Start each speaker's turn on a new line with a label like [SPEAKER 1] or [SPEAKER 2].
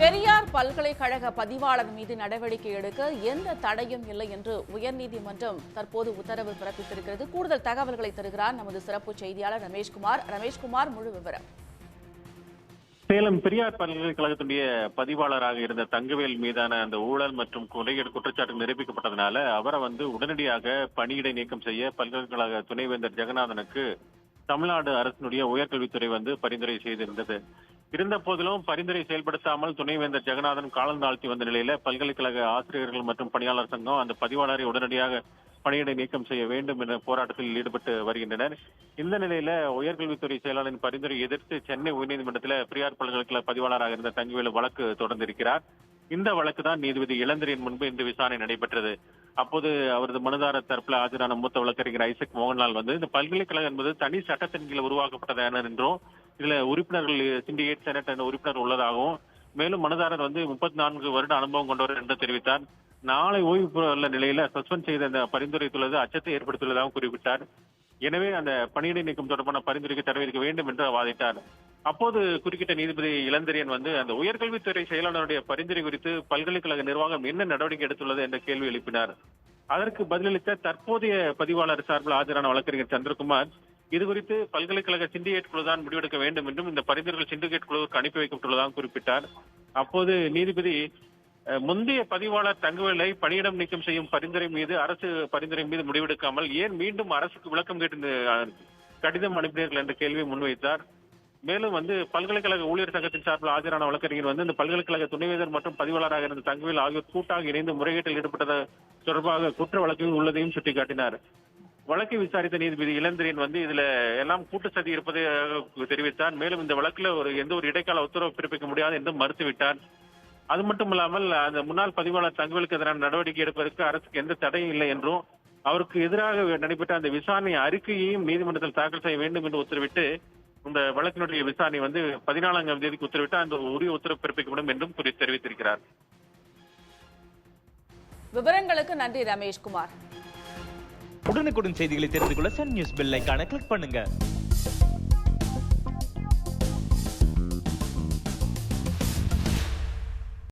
[SPEAKER 1] பெரியார் பல்கலைக்கழக பதிவாளர் மீது நடவடிக்கை எடுக்க எந்த தடையும் இல்லை என்று உயர்நீதிமன்றம் தற்போது உத்தரவு பிறப்பித்திருக்கிறது. கூடுதல் தகவல்களை தருகிறார் நமது சிறப்பு செய்தியாளர் ரமேஷ்குமார். ரமேஷ்குமார் முழு விவரம்.
[SPEAKER 2] சேலம் பெரியார் பல்கலைக்கழகத்துடைய பதிவாளராக இருந்த தங்கவேல் மீதான அந்த ஊழல் மற்றும் கொலைகள் குற்றச்சாட்டு நிரூபிக்கப்பட்டதுனால அவரை வந்து உடனடியாக பணியிடை நீக்கம் செய்ய பல்கலைக்கழக துணைவேந்தர் ஜெகநாதனுக்கு தமிழ்நாடு அரசினுடைய உயர்கல்வித்துறை வந்து பரிந்துரை செய்திருந்தது. இருந்த போதிலும் பரிந்துரை செயல்படுத்தாமல் துணைவேந்தர் ஜெகநாதன் காலம் தாழ்த்தி வந்த நிலையில பல்கலைக்கழக ஆசிரியர்கள் மற்றும் பணியாளர் சங்கம் அந்த பதிவாளரை உடனடியாக பணியிடை நீக்கம் செய்ய வேண்டும் என போராட்டத்தில் ஈடுபட்டு வருகின்றனர். இந்த நிலையில உயர்கல்வித்துறை செயலாளரின் பரிந்துரை எதிர்த்து சென்னை உயர்நீதிமன்றத்தில் பிரியார் பல்கலைக்கழக பதிவாளராக இருந்த தங்கவேலு வழக்கு தொடர்ந்திருக்கிறார். இந்த வழக்கு தான் நீதிபதி இளந்திரியின் முன்பு இந்த விசாரணை நடைபெற்றது. அப்போது அவரது மனுதார தரப்பில் ஆஜரான மூத்த வழக்கறிஞர் ஐசக் மோகன்லால் வந்து இந்த பல்கலைக்கழகம் என்பது தனி சட்டத்தின் கீழ் உருவாக்கப்பட்டதான என்றும் இதுல உறுப்பினர்கள் சிண்டிகேட் செனட் என்ற உறுப்பினர் உள்ளதாகவும் மேலும் மனுதாரர் வந்து முப்பத்தி நான்கு வருட அனுபவம் கொண்டவர் என்று தெரிவித்தார். நாளை ஓய்வு பெற நிலையில சஸ்பெண்ட் செய்த அந்த பரிந்துரைத்துள்ளது அச்சத்தை ஏற்படுத்தியுள்ளதாகவும் குறிப்பிட்டார். எனவே அந்த பணியிடை நீக்கம் தொடர்பான பரிந்துரைக்கு தடை வேண்டும் என்று வாதிட்டார். அப்போது குறுக்கிட்ட நீதிபதி இளந்திரியன் வந்து அந்த உயர்கல்வித்துறை செயலாளருடைய பரிந்துரை குறித்து பல்கலைக்கழக நிர்வாகம் என்ன நடவடிக்கை எடுத்துள்ளது என்ற கேள்வி எழுப்பினார். அதற்கு பதிலளித்த தற்போதைய பதிவாளர் சார்பில் ஆஜரான வழக்கறிஞர் சந்திரகுமார் இது குறித்து பல்கலைக்கழக சிண்டிகேட் குழு தான் முடிவெடுக்க வேண்டும் என்றும் இந்த பரிந்துரைகள் சிண்டிகேட் குழுவுக்கு அனுப்பி வைக்கப்பட்டுள்ளதாக குறிப்பிட்டார். அப்போது நீதிபதி முந்தைய பதிவாளர் தங்கவேலை பணியிடம் நீக்கம் செய்யும் பரிந்துரை மீது அரசு பரிந்துரை மீது முடிவெடுக்காமல் ஏன் மீண்டும் அரசுக்கு விளக்கம் கேட்டு கடிதம் அனுப்பினீர்கள் என்ற கேள்வியை முன்வைத்தார். மேலும் வந்து பல்கலைக்கழக ஊழியர் சங்கத்தின் சார்பில் ஆஜரான வழக்கறிஞர் வந்து இந்த பல்கலைக்கழக துணைவேந்தர் மற்றும் பதிவாளராக இருந்த தங்கவேல் ஆகியோர் கூட்டாக இணைந்து முறைகேட்டில் ஈடுபட்டது தொடர்பாக குற்ற வழக்கில் உள்ளதையும் சுட்டிக்காட்டினார். வழக்கை விசாரித்த நீதிபதி இளந்திரியன் வந்து இதுல எல்லாம் கூட்டு சதி இருப்பதை தெரிவித்தார். மேலும் இந்த வழக்குல ஒரு எந்த ஒரு இடைக்கால உத்தரவு பிறப்பிக்க முடியாது என்றும் மறுத்துவிட்டார். அது மட்டும் இல்லாமல் அந்த முன்னாள் பதிவாளர் தங்கவேலுக்கு எதிரான நடவடிக்கை எடுப்பதற்கு அரசுக்கு எந்த தடையும் இல்லை என்றும் அவருக்கு எதிராக நடைபெற்ற அந்த விசாரணை அறிக்கையையும் நீதிமன்றத்தில் தாக்கல் செய்ய வேண்டும் என்று உத்தரவிட்டு இந்த வழக்கினுடைய விசாரணை வந்து பதினாலாம் தேதிக்கு உத்தரவிட்டு அந்த உரிய உத்தரவு பிறப்பிக்கப்படும் என்றும் குறி- தெரிவித்திருக்கிறார்.
[SPEAKER 1] விவரங்களுக்கு நன்றி ரமேஷ்குமார்.
[SPEAKER 3] உடனுக்குடன் செய்திகளை தெரிந்து கொள்ள சன் நியூஸ் பெல் ஐகானை கிளிக் பண்ணுங்க.